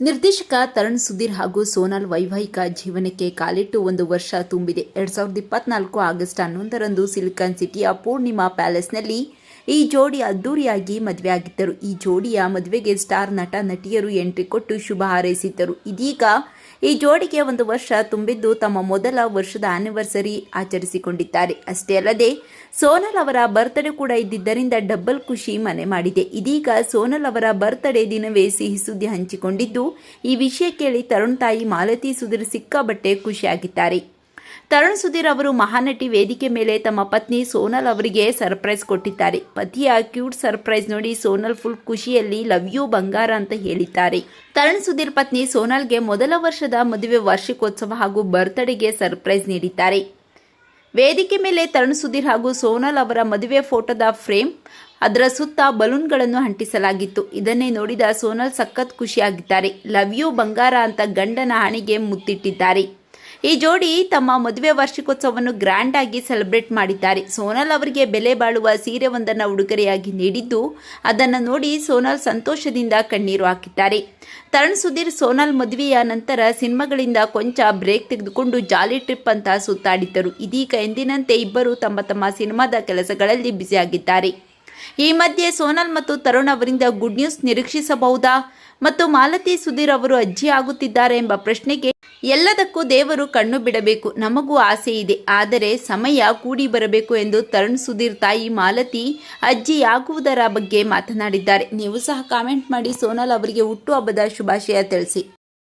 ನಿರ್ದೇಶಕ ತರಣ್ ಸುಧೀರ್ ಹಾಗೂ ಸೋನಾಲ್ ವೈವಾಹಿಕ ಜೀವನಕ್ಕೆ ಕಾಲಿಟ್ಟು ಒಂದು ವರ್ಷ ತುಂಬಿದೆ. ಎರಡ್ ಸಾವಿರದ ಇಪ್ಪತ್ನಾಲ್ಕು ಆಗಸ್ಟ್ ಹನ್ನೊಂದರಂದು ಸಿಲಿಕಾನ್ ಸಿಟಿಯ ಪೂರ್ಣಿಮಾ ಪ್ಯಾಲೇಸ್ನಲ್ಲಿ ಈ ಜೋಡಿ ಅದ್ದೂರಿಯಾಗಿ ಮದುವೆಯಾಗಿದ್ದರು ಈ ಜೋಡಿಯ ಮದುವೆಗೆ ಸ್ಟಾರ್ ನಟ, ನಟಿಯರು ಎಂಟ್ರಿ ಕೊಟ್ಟು ಶುಭ ಹಾರೈಸಿದ್ದರು. ಇದೀಗ ಈ ಜೋಡಿಗೆ ಒಂದು ವರ್ಷ ತುಂಬಿದ್ದು ತಮ್ಮ ಮೊದಲ ವರ್ಷದ ಆನಿವರ್ಸರಿ ಆಚರಿಸಿಕೊಂಡಿದ್ದಾರೆ. ಅಷ್ಟೇ ಅಲ್ಲದೆ, ಸೋನಲ್ ಅವರ ಬರ್ತ್ಡೇ ಕೂಡ ಇದ್ದಿದ್ದರಿಂದ ಡಬ್ಬಲ್ ಖುಷಿ ಮನೆ ಮಾಡಿದೆ. ಇದೀಗ ಸೋನಲ್ ಅವರ ಬರ್ತ್ಡೇ ದಿನವೇ ಸಿಹಿ ಸುದ್ದಿ ಹಂಚಿಕೊಂಡಿದ್ದು, ಈ ವಿಷಯ ಕೇಳಿ ತರುಣ್ ತಾಯಿ ಮಾಲತಿ ಸುಧೀರ್ ಸಿಕ್ಕಾಬಟ್ಟೆ ಖುಷಿಯಾಗಿದ್ದಾರೆ. ತರುಣ್ ಸುಧೀರ್ ಅವರು ಮಹಾನಟಿ ವೇದಿಕೆ ಮೇಲೆ ತಮ್ಮ ಪತ್ನಿ ಸೋನಲ್ ಅವರಿಗೆ ಸರ್ಪ್ರೈಸ್ ಕೊಟ್ಟಿದ್ದಾರೆ. ಪತಿಯ ಕ್ಯೂಟ್ ಸರ್ಪ್ರೈಸ್ ನೋಡಿ ಸೋನಲ್ ಫುಲ್ ಖುಷಿಯಲ್ಲಿ ಲವ್ ಯು, ಬಂಗಾರ ಅಂತ ಹೇಳಿದ್ದಾರೆ. ತರುಣ್ ಸುಧೀರ್ ಪತ್ನಿ ಸೋನಲ್ಗೆ ಮೊದಲ ವರ್ಷದ ಮದುವೆ ವಾರ್ಷಿಕೋತ್ಸವ ಹಾಗೂ ಬರ್ತ್ಡೇಗೆ ಸರ್ಪ್ರೈಸ್ ನೀಡಿದ್ದಾರೆ. ವೇದಿಕೆ ಮೇಲೆ ತರುಣ್ ಸುಧೀರ್ ಹಾಗೂ ಸೋನಲ್ ಅವರ ಮದುವೆ ಫೋಟೋದ ಫ್ರೇಮ್, ಅದರ ಸುತ್ತ ಬಲೂನ್ಗಳನ್ನು ಅಂಟಿಸಲಾಗಿತ್ತು. ಇದನ್ನೇ ನೋಡಿದ ಸೋನಲ್ ಸಖತ್ ಖುಷಿಯಾಗಿದ್ದಾರೆ. ಲವ್ ಯು, ಬಂಗಾರ ಅಂತ ಗಂಡನ ಹಣಿಗೆ ಮುತ್ತಿಟ್ಟಿದ್ದಾರೆ. ಈ ಜೋಡಿ ತಮ್ಮ ಮದುವೆ ವಾರ್ಷಿಕೋತ್ಸವವನ್ನು ಗ್ರ್ಯಾಂಡ್ ಆಗಿ ಸೆಲೆಬ್ರೇಟ್ ಮಾಡಿದ್ದಾರೆ. ಸೋನಲ್ ಅವರಿಗೆ ಬೆಲೆ ಬಾಳುವ ಸೀರೆ ಒಂದನ್ನು ಉಡುಗೊರೆಯಾಗಿ ನೀಡಿದ್ದು, ಅದನ್ನು ನೋಡಿ ಸೋನಲ್ ಸಂತೋಷದಿಂದ ಕಣ್ಣೀರು ಹಾಕಿದ್ದಾರೆ. ತರುಣ್ ಸುಧೀರ್ ಸೋನಲ್ ಮದುವೆಯ ನಂತರ ಸಿನಿಮಾಗಳಿಂದ ಕೊಂಚ ಬ್ರೇಕ್ ತೆಗೆದುಕೊಂಡು ಜಾಲಿ ಟ್ರಿಪ್ ಅಂತ ಸುತ್ತಾಡಿದ್ದರು. ಇದೀಗ ಎಂದಿನಂತೆ ಇಬ್ಬರು ತಮ್ಮ ತಮ್ಮ ಸಿನಿಮಾದ ಕೆಲಸಗಳಲ್ಲಿ ಬ್ಯುಸಿಯಾಗಿದ್ದಾರೆ ಈ ಮಧ್ಯೆ ಸೋನಲ್ ಮತ್ತು ತರುಣ್ ಅವರಿಂದ ಗುಡ್ ನ್ಯೂಸ್ ನಿರೀಕ್ಷಿಸಬಹುದಾ? ಮತ್ತು ಮಾಲತಿ ಸುಧೀರ್ ಅವರು ಅಜ್ಜಿ ಆಗುತ್ತಿದ್ದಾರೆ ಎಂಬ ಪ್ರಶ್ನೆಗೆ ಎಲ್ಲದಕ್ಕೂ ದೇವರು ಕಣ್ಣು ಬಿಡಬೇಕು, ನಮಗೂ ಆಸೆ ಇದೆ. ಆದರೆ ಸಮಯ ಕೂಡಿ ಬರಬೇಕು ಎಂದು ತರುಣ್ ಸುಧೀರ್ ತಾಯಿ ಮಾಲತಿ ಅಜ್ಜಿಯಾಗುವುದರ ಬಗ್ಗೆ ಮಾತನಾಡಿದ್ದಾರೆ. ನೀವು ಸಹ ಕಾಮೆಂಟ್ ಮಾಡಿ ಸೋನಲ್ ಅವರಿಗೆ ಹುಟ್ಟುಹಬ್ಬದ ಶುಭಾಶಯ ತಿಳಿಸಿ.